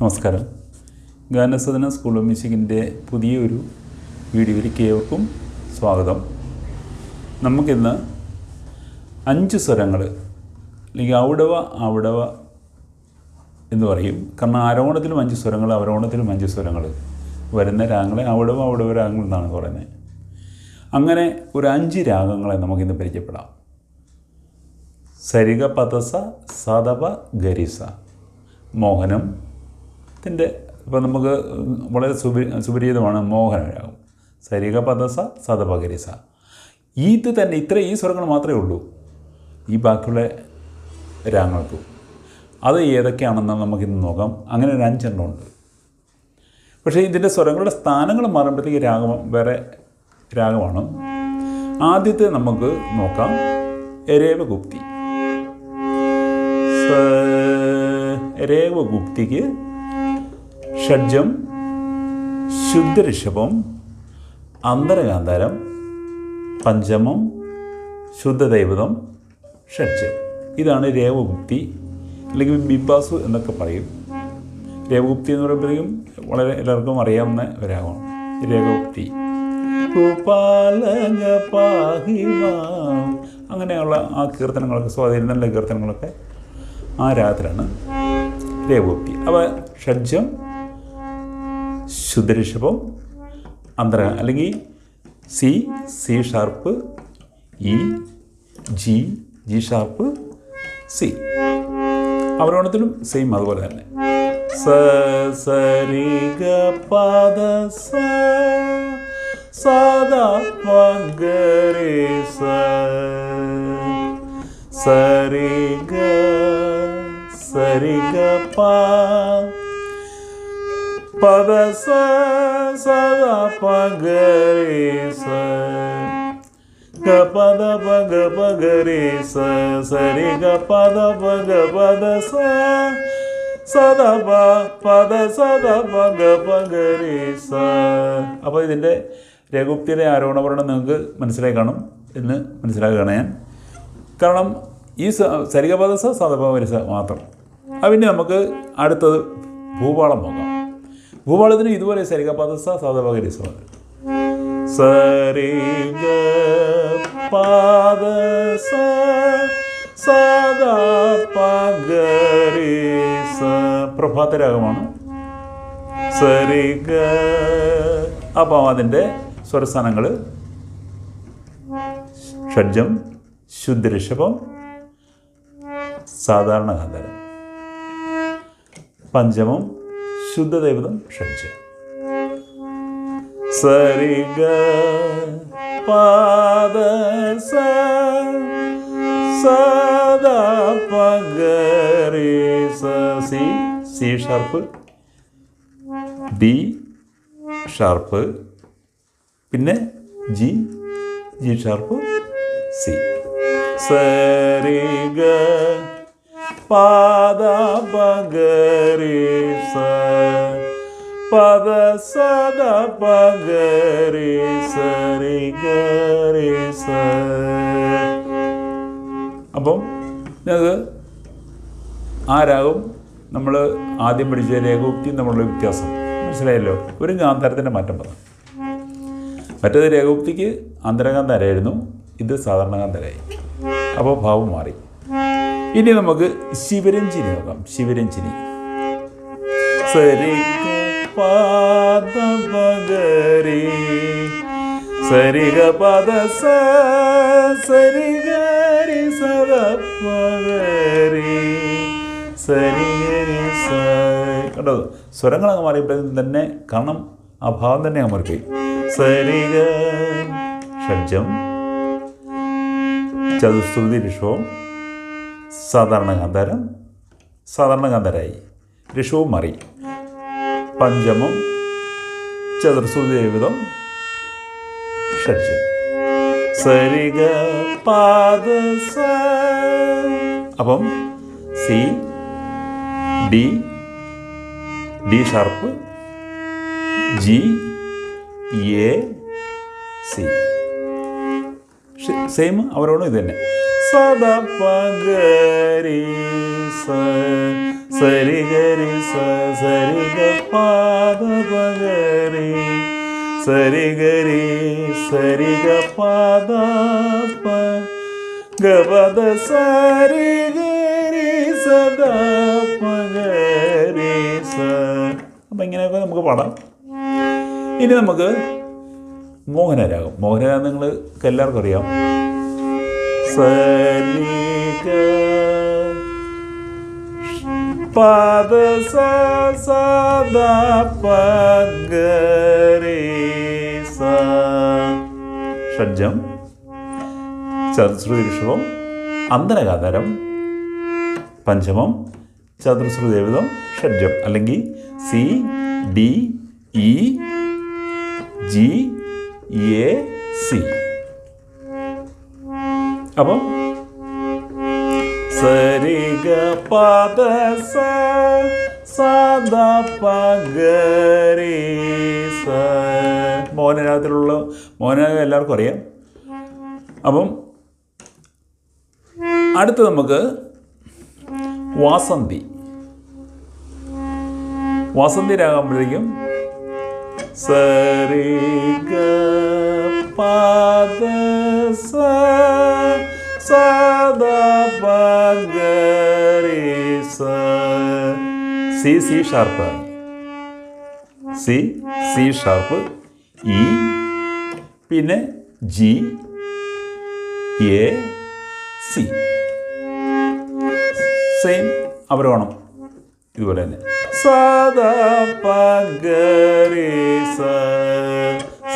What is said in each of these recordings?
നമസ്കാരം. ഗാനസദന school of മ്യൂസിക്കിന്റെ പുതിയൊരു വീഡിയോയിലേക്ക് ഏവർക്കും സ്വാഗതം. നമുക്കിന്ന് അഞ്ച് സ്വരങ്ങൾ അല്ലെങ്കിൽ ഔടവ ഔടവ എന്ന് പറയും. കാരണം ആരോഹണത്തിലും അഞ്ച് സ്വരങ്ങൾ അവരോഹണത്തിലും അഞ്ച് സ്വരങ്ങൾ വരുന്ന രാഗങ്ങളെ ഔടവ ഔടവ രാഗങ്ങൾ എന്നാണ് പറയുന്നത്. അങ്ങനെ ഒരു അഞ്ച് രാഗങ്ങളെ നമുക്കിന്ന് പരിചയപ്പെടാം. സരിഗ പതസ സദപ ഗരിസ മോഹനം ത്തിന്റെ ഇപ്പം നമുക്ക് വളരെ സുപരി സുപരിചിതമാണ് മോഹനരാഗം സരിക പദസ സദപ ഗരിസ ഇത് തന്നെ ഇത്ര ഈ സ്വരങ്ങൾ മാത്രമേ ഉള്ളൂ. ഈ ബാക്കിയുള്ള രാഗങ്ങൾക്കും. അത് ഏതൊക്കെയാണെന്ന് നമുക്കിന്ന് നോക്കാം. അങ്ങനെ ഒരു അഞ്ചെണ്ണം ഉണ്ട്. പക്ഷേ ഇതിന്റെ സ്വരങ്ങളുടെ സ്ഥാനങ്ങൾ മാറുമ്പോഴത്തേക്ക് രാഗം വേറെ രാഗമാണ്. ആദ്യത്തെ നമുക്ക് നോക്കാം. രേവഗുപ്തി. രേവഗുപ്തിക്ക് ഷഡ്ജം ശുദ്ധഋഷഭം അന്തരകാന്താരം പഞ്ചമം ശുദ്ധദൈവതം ഷഡ്ജം. ഇതാണ് രേവഗുപ്തി അല്ലെങ്കിൽ ബിബാസു എന്നൊക്കെ പറയും. രേവഗുപ്തി എന്ന് പറയുമ്പോഴേക്കും വളരെ എല്ലാവർക്കും അറിയാവുന്ന ഒരാളാണ്. രേവഗുപ്തി. അങ്ങനെയുള്ള ആ കീർത്തനങ്ങളൊക്കെ സ്വാധീനം നല്ല കീർത്തനങ്ങളൊക്കെ ആ രാത്രിയാണ് രേവഗുപ്തി. അവ ഷഡ്ജം ശുദ്ധഋഷഭം അന്തര അല്ലെങ്കിൽ C C sharp E G G sharp C. അവരോണത്തിലും same അതുപോലെ തന്നെ. സ സരി ഗ പദ സ. സദാ പഗരി സ. സരി ഗ സരി ഗ പ. പദ സ സദാ പഗരി സ പഗ സ ഗ പദ പഗ പദ സ സദ പദ സദ പഗ പഗരി സ അപ്പോൾ ഇതിന്റെ രഘുപ്തിയുടെ ആരോപണപരണം നിങ്ങൾക്ക് മനസ്സിലായി കാണും എന്ന് മനസ്സിലാക്കുകയാണ് ഞാൻ. കാരണം ഈ സരിഗപദസ സദപരിസ മാത്രം. അത് പിന്നെ നമുക്ക് അടുത്തത് ഭൂപാളം നോക്കാം. ഭൂപാളത്തിന് ഇതുപോലെ സരിഗപദസ സാധാരണ മതി സരി പാദ സാദാ പഗരി സ പ്രഭാതരാഗമാണ് സരിഗ അപ്പം അതിന്റെ സ്വരസ്ഥാനങ്ങൾ ഷഡ്ജം ശുദ്ധഋഷഭം സാധാരണ ഗാന്ധാരം. പഞ്ചമം ശുദ്ധദൈവതം ഷഡ്ജം സരിഗ പാദ സദാ പകരി സ. സി. ഷാർപ്പ്. D sharp. പിന്നെ ജി. G sharp. സി. സരി ഗ പാദ പഗരി സ പദ സദ പഗരി സരി ഗരി സ അപ്പം ഞങ്ങൾക്ക് ആ രാഗം നമ്മൾ ആദ്യം പഠിച്ച രേഖോക്തി നമ്മളുടെ വ്യത്യാസം. മനസ്സിലായല്ലോ? ഒരു ഗാന്ധാരത്തിന്റെ മാറ്റം പറഞ്ഞു മറ്റേത് രേഖോക്തിക്ക് അന്തരഗാന്ധാരായിരുന്നു ഇത് സാധാരണ കാന്തരായി അപ്പോൾ ഭാവം മാറി. ഇനി നമുക്ക് ശിവരഞ്ജിനി നോക്കാം. ശിവരഞ്ജിനി. സരി പാദ പകരി സരി ഗ പദ സരിഗരി സരി ഗരി സദ പകരി സരിഗരി സ കണ്ടോ? സ്വരങ്ങളങ്ങ് മാറിയപ്പോഴും തന്നെ കാരണം ആ ഭാവം തന്നെ അങ്ങ് മാറിപ്പോയി. സരിഗ ഷഡ്ജം ചതുശ്രുതി ഋഷവും സാധാരണ ഗാന്ധാരം സാധാരണ ഗാന്ധാരായി. ഋഷവും മാറി. പഞ്ചമം ചതുർശ്രുതി ജീവിതം ഷഡ്ജം സരിഗ പാദ സ. അപ്പം C D D sharp G A C. Same അവരോടും ഇത് തന്നെ സദ പഗരി സരി ഗരി സരി ഗ പാദ പഗരി സരി ഗരി സരി ഗ പാദ പ ഗപദ സരി ഗരി സദ പഗരി സ അപ്പം ഇങ്ങനെയൊക്കെ നമുക്ക് പാടാം. ഇനി നമുക്ക് മോഹനരാഗം. മോഹനരാഗം നിങ്ങൾക്ക് എല്ലാവർക്കും അറിയാം. സരിഗ പദ സദ പഗരി ഷഡ്ജം. ചതുശ്രുതി ഋഷഭം അന്തരകാതരം പഞ്ചമം. ചതുശ്രുതി ദേവിതം ഷഡ്ജം. അല്ലെങ്കിൽ C D E G A C. അപ്പം സരിഗ പദ സ സദ പഗരി സ മോഹനരാഗത്തിലുള്ള മോഹനരാഗം എല്ലാവർക്കും അറിയാം. അപ്പം അടുത്ത് നമുക്ക് വാസന്തി. വാസന്തി രാഗമ്പോഴേക്കും സരി ഗ പദ C C sharp. C C sharp E പിന്നെ ജി എ സി. സെയിം അവരോണം ഇതുപോലെ തന്നെ. സാദാ പഗരി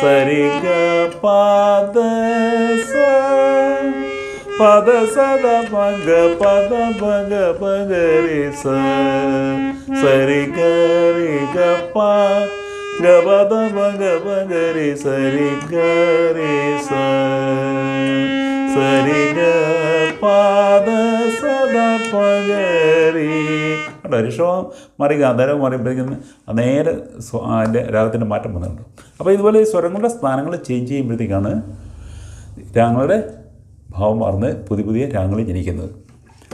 സരി ഗ പദ സദ പഗ പദ പങ്ക പകരി സ സരി കരി ഗപ്പ ഗ പദ പഗ പഗരി സരി കരി സ സരി ഗ പാദ സദ പകരി ഋഷഭം മാറി ഗാന്ധാരം മാറിയപ്പോഴേക്കും നേരെ അതിന്റെ രാഗത്തിന്റെ മാറ്റം വന്നിട്ടുണ്ട് അപ്പോൾ ഇതുപോലെ സ്വരങ്ങളുടെ സ്ഥാനങ്ങൾ ചേഞ്ച് ചെയ്യുമ്പോഴത്തേക്കാണ് രാഗങ്ങളുടെ ഭാവം മാറുന്ന പുതിയ പുതിയ രാഗങ്ങൾ ജനിക്കുന്നത്.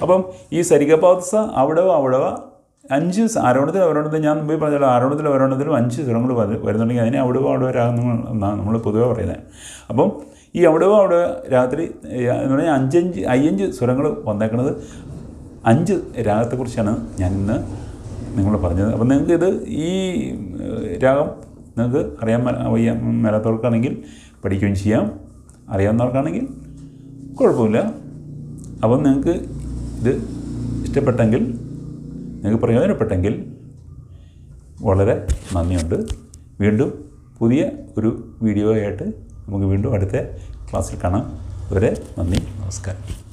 അപ്പം ഈ സരികപാത്സ അവിടവ അവിടവ അഞ്ച് ആരോണത്തിൽ അവരോണത്തിൽ ഞാൻ മുമ്പ് പറഞ്ഞല്ലോ ആരോണത്തിൽ അവരോണത്തിലും അഞ്ച് സ്വരങ്ങൾ വരു- വരുന്നുണ്ടെങ്കിൽ അതിനെ അവിടവ അവിടവ രാഗങ്ങൾ എന്നാണ് നമ്മൾ പൊതുവെ പറയുന്നത്. അപ്പം ഈ അവിടവ അവിടെ രാത്രി എന്ന് പറഞ്ഞാൽ അഞ്ചഞ്ച് അയ്യഞ്ച് സ്വരങ്ങൾ വന്നേക്കുന്നത് അഞ്ച് രാഗത്തെക്കുറിച്ചാണ് ഞാൻ ഇന്ന് നിങ്ങൾ പറഞ്ഞത്. അപ്പം നിങ്ങൾക്ക് ഇത് ഈ രാഗം നിങ്ങൾക്ക് അറിയാൻ വയ്യ മേലാത്തവർക്കാണെങ്കിൽ പഠിക്കുകയും ചെയ്യാം. അറിയാവുന്നവർക്കാണെങ്കിൽ കുഴപ്പമില്ല. അപ്പം നിങ്ങൾക്ക് ഇത് ഇഷ്ടപ്പെട്ടെങ്കിൽ നിങ്ങൾക്ക് പ്രയോജനപ്പെട്ടെങ്കിൽ വളരെ നന്ദിയുണ്ട്. വീണ്ടും പുതിയ ഒരു വീഡിയോ ആയിട്ട് നമുക്ക് വീണ്ടും അടുത്ത ക്ലാസ്സിൽ കാണാം. വരെ നന്ദി നമസ്കാരം.